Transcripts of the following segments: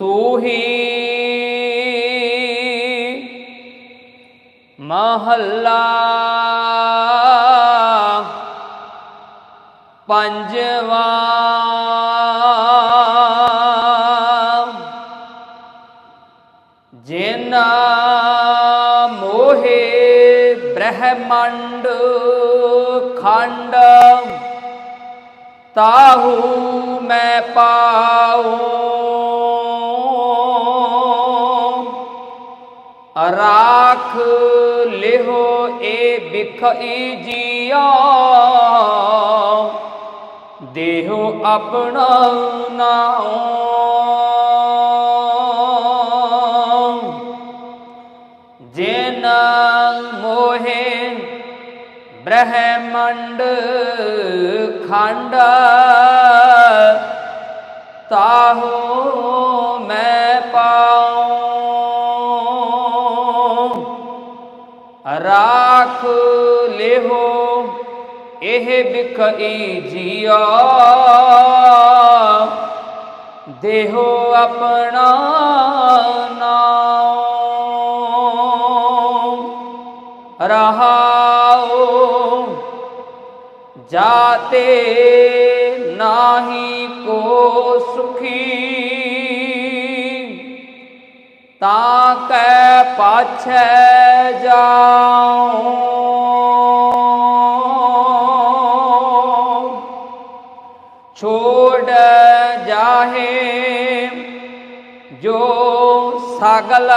ਸੋਹੀ ਮਹੱਲਾ ਪੰਜਵਾ ਜਿਨ ਮੋਹੇ ਬ੍ਰਹਮੰਡ ਖੰਡ ਤਾਹੂ ਮੈਂ ਪਾਉ ਲਿਹੋ ਏ ਬਿਖਈ ਜੀਆ। ਦੇਹੋ ਆਪਣਾ ਨਾਉ। ਜਿਨ ਮੋਹੇ ਬ੍ਰਹਮੰਡ ਖੰਡ ਤਾਹੋ ਮੈਂ ਰਾਖ ਲਿਹੋ ਇਹ ਬਿਖਈ ਜੀਆ ਦੇਹੋ ਆਪਣਾ ਨਾਉ ਰਹਾਉ ਜਾਤੇ ਨਾਹੀ ਕੋ ਸੁਖੀ ਤਾਂ ਕੈ ਪਾਛੈ ਜਾਉ। ਛੋੜ ਜਾਹੇ ਜੋ ਸਗਲ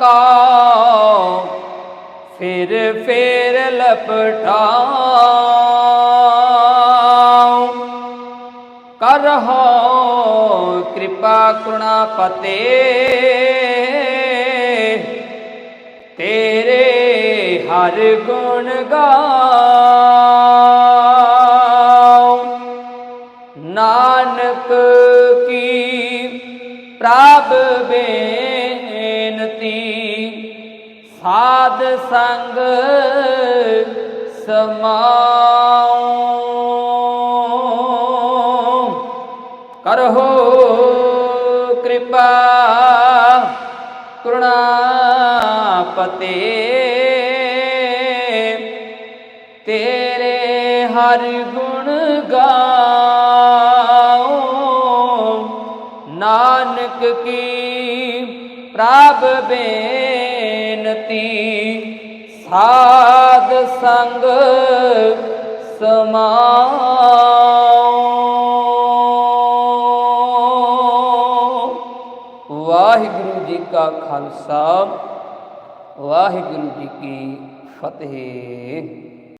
ਕਾ ਫਿਰ ਫੇਰ ਲਪਟਾਉ। ਕਰਹੁ ਕਿਰਪਾ ਕਰੁਣਾ ਪਤੇ। ਤੇਰੇ ਹਰ ਗੁਣ ਗਾਉ। ਨਾਨਕ ਕੀ ਪ੍ਰਭ ਬੇਨਤੀ ਸਾਧ ਸੰਗ ਸਮਾਉ। ਕਰਹੁ ਕਿਰਪਾ ਕਰੁਣਾ ਪਤੇ ਤੇਰੇ ਹਰ ਗੁਣ ਗਾਉ ਨਾਨਕ ਕੀ ਪ੍ਰਭ ਬੇਨਤੀ, ਸਾਧ ਸੰਗ ਸਮਾਉ ਵਾਹਿਗੁਰੂ ਜੀ ਕਾ ਖਾਲਸਾ। ਵਾਹਿਗੁਰੂ ਜੀ ਕੀ ਫਤਿਹ।